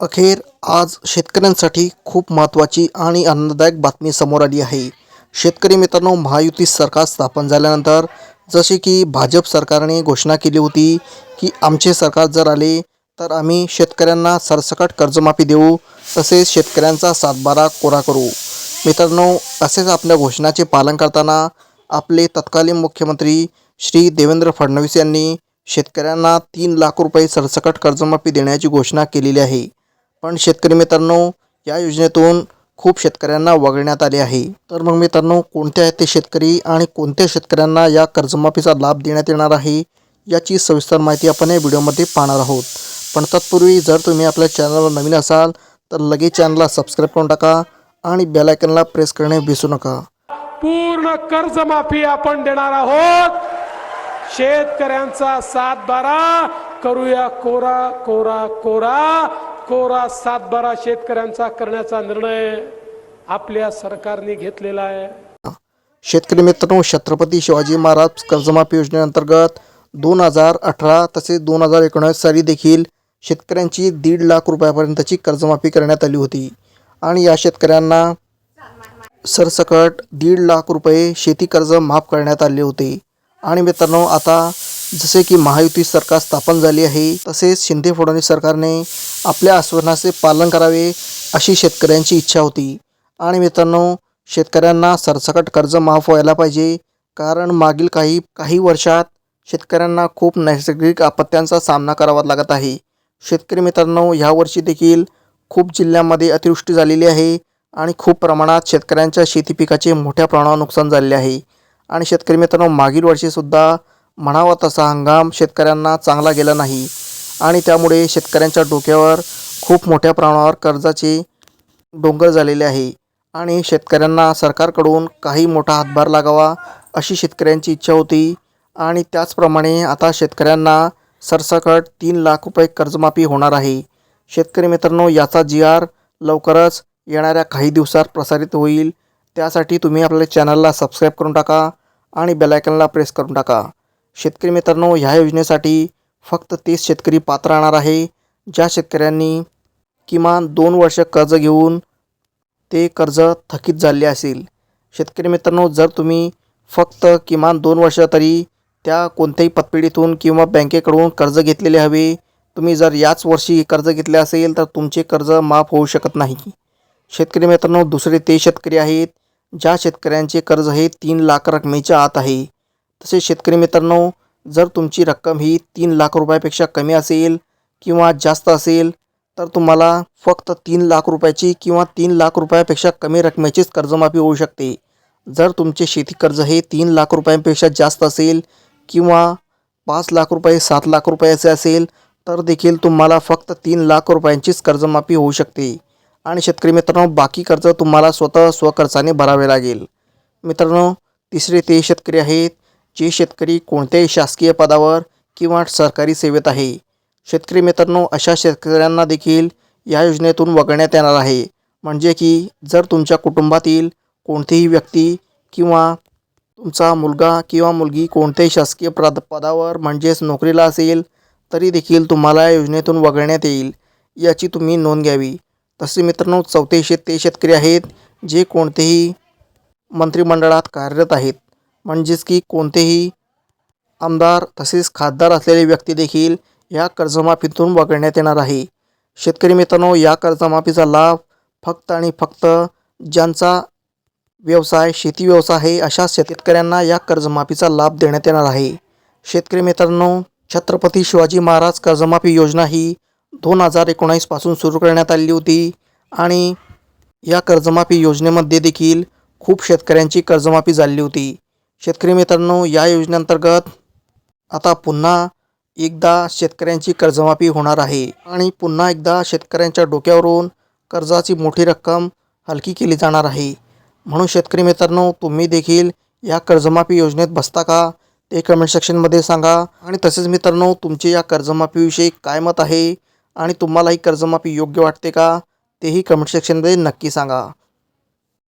अखेर आज शेतकऱ्यांसाठी खूप महत्त्वाची आणि आनंददायक बातमी समोर आली आहे. शेतकरी मित्रांनो महायुती सरकार स्थापन झाल्यानंतर जसे की भाजप सरकारने घोषणा केली होती की आमचे सरकार जर आले तर आम्ही शेतकऱ्यांना सरसकट कर्जमाफी देऊ तसेच शेतकऱ्यांचा सातबारा कोरा करू. मित्रांनो असेच आपल्या घोषणाचे पालन करताना आपले तत्कालीन मुख्यमंत्री श्री देवेंद्र फडणवीस यांनी शेतकऱ्यांना तीन लाख रुपये सरसकट कर्जमाफी देण्याची घोषणा केलेली आहे. पण शेतकरी मित्रांनो या योजनेतून खूप शेतकऱ्यांना वगळण्यात आले आहे. तर मग मित्रांनो कोणते आहेत ते शेतकरी आणि कोणत्या शेतकऱ्यांना या कर्जमाफीचा लाभ देण्यात येणार आहे याची सविस्तर माहिती आपण या व्हिडिओमध्ये पाहणार आहोत. पण तत्पूर्वी जर तुम्ही आपल्या चॅनलवर नवीन असाल तर लगेच चॅनलला सबस्क्राईब करून टाका आणि बेलायकनला प्रेस करणे विसरू नका. पूर्ण कर्जमाफी आपण देणार आहोत. शेतकऱ्यांचा सात बारा करूया कोरा कोरा कोरा. कोरा सातबारा शेतकऱ्यांचा करण्याचा निर्णय आपल्या सरकारने घेतलेला आहे. शेतकरी मित्रांनो छत्रपती शिवाजी महाराज कर्जमाफी योजनेअंतर्गत दोन हजार अठरा तसेच दोन हजार एकोणीस साली देखील शेतकऱ्यांची दीड लाख रुपयापर्यंतची कर्जमाफी करण्यात आली होती. आणि या शेतकऱ्यांना सरसकट दीड लाख रुपये शेती कर्ज माफ करण्यात आले होते. आणि मित्रांनो आता जसे की महायुती सरकार स्थापन झाली आहे तसेच शिंदे फडणवीस सरकारने आपल्या आश्वासनाचे पालन करावे अशी शेतकऱ्यांची इच्छा होती. आणि मित्रांनो शेतकऱ्यांना सरसकट कर्ज माफ व्हायला पाहिजे कारण मागील काही काही वर्षात शेतकऱ्यांना खूप नैसर्गिक आपत्त्यांचा सामना करावा लागत आहे. शेतकरी मित्रांनो ह्यावर्षी देखील खूप जिल्ह्यामध्ये अतिवृष्टी झालेली आहे आणि खूप प्रमाणात शेतकऱ्यांच्या शेती पिकाचे मोठ्या प्रमाणावर नुकसान झालेले आहे. आणि शेतकरी मित्रांनो मागील वर्षीसुद्धा म्हणावा तसा हंगाम शेतकऱ्यांना चांगला गेला नाही आणि त्यामुळे शेतकऱ्यांच्या डोक्यावर खूप मोठ्या प्रमाणावर कर्जाचे डोंगर झालेले आहे आणि शेतकऱ्यांना सरकारकडून काही मोठा हातभार लागावा अशी शेतकऱ्यांची इच्छा होती आणि त्याचप्रमाणे आता शेतकऱ्यांना सरसकट तीन लाख रुपये कर्जमाफी होणार आहे. शेतकरी मित्रांनो याचा जी आर लवकरच येणाऱ्या काही दिवसात प्रसारित होईल. त्यासाठी तुम्ही आपल्या चॅनलला सबस्क्राईब करून टाका आणि बेलायकनला प्रेस करून टाका. शेतकरी मित्रांनो ह्या योजनेसाठी फक्त तेच शेतकरी पात्र राहणार आहे. ज्या शेतकऱ्यांनी किमान दोन वर्ष कर्ज घेऊन ते कर्ज थकीत झाले असेल. शेतकरी मित्रांनो जर तुम्ही फक्त किमान दोन वर्ष तरी त्या कोणत्याही पतपेढीतून किंवा बँकेकडून कर्ज घेतलेले हवे तुम्ही जर याच वर्षी कर्ज घेतले असेल तर तुमचे कर्ज माफ होऊ शकत नाही. शेतकरी मित्रांनो दुसरे ते शेतकरी आहेत ज्या शेतकऱ्यांचे कर्ज हे तीन लाख रकमेच्या आत आहे. तसेच शेतकरी मित्रांनो जर तुमची रक्कम ही तीन लाख रुपयापेक्षा कमी असेल किंवा जास्त असेल तर तुम्हाला फक्त तीन लाख रुपयाची किंवा तीन लाख रुपयापेक्षा कमी रकमेचीच कर्जमाफी होऊ शकते. जर तुमचे शेती कर्ज हे तीन लाख रुपयांपेक्षा जास्त असेल किंवा पाच लाख रुपये सात लाख रुपयाचे असेल तर देखील तुम्हाला फक्त तीन लाख रुपयांचीच कर्जमाफी होऊ शकते. आणि शेतकरी मित्रांनो बाकी कर्ज तुम्हाला स्वतः स्वखर्चाने भरावे लागेल. मित्रांनो तिसरे ते शेतकरी आहेत. जे शेतकरी कोणत्याही शासकीय पदावर किंवा सरकारी सेवेत आहे. शेतकरी मित्रांनो अशा शेतकऱ्यांना देखील या योजनेतून वगळण्यात येणार आहे. म्हणजे की जर तुमच्या कुटुंबातील कोणतीही व्यक्ती किंवा तुमचा मुलगा किंवा मुलगी कोणत्याही शासकीय प्रद पदावर म्हणजेच नोकरीला असेल तरी देखील तुम्हाला या योजनेतून वगळण्यात येईल याची तुम्ही नोंद घ्यावी. तसे मित्रांनो चौथे शेत ते शेतकरी आहेत जे कोणतेही मंत्रिमंडळात कार्यरत आहेत. म्हणजेच की कोणतेही आमदार तसेच खासदार असलेले व्यक्ती देखील या कर्जमाफीतून वगळण्यात येणार आहे. शेतकरी मित्रांनो या कर्जमाफीचा लाभ फक्त आणि फक्त ज्यांचा व्यवसाय शेती व्यवसाय आहे अशा शेतकऱ्यांना या कर्जमाफीचा लाभ देण्यात येणार आहे. शेतकरी मित्रांनो छत्रपती शिवाजी महाराज कर्जमाफी योजना ही दोन हजार एकोणावीसपासून सुरू करण्यात आली होती आणि या कर्जमाफी योजनेमध्ये देखील खूप शेतकऱ्यांची कर्जमाफी झाली होती. शेतकरी मित्रांनो या योजनेअंतर्गत आता पुन्हा एकदा शेतकऱ्यांची कर्जमाफी होणार आहे आणि पुन्हा एकदा शेतकऱ्यांच्या डोक्यावरून कर्जाची मोठी रक्कम हलकी केली जाणार आहे. म्हणून शेतकरी मित्रांनो तुम्ही देखील या कर्जमाफी योजनेत बसता का? ते कमेंट सेक्शनमध्ये सांगा. आणि तसेच मित्रांनो तुमचे या कर्जमाफीविषयी काय मत आहे? आणि तुम्हाला ही कर्जमाफी योग्य वाटते का? तेही कमेंट सेक्शनमध्ये नक्की सांगा.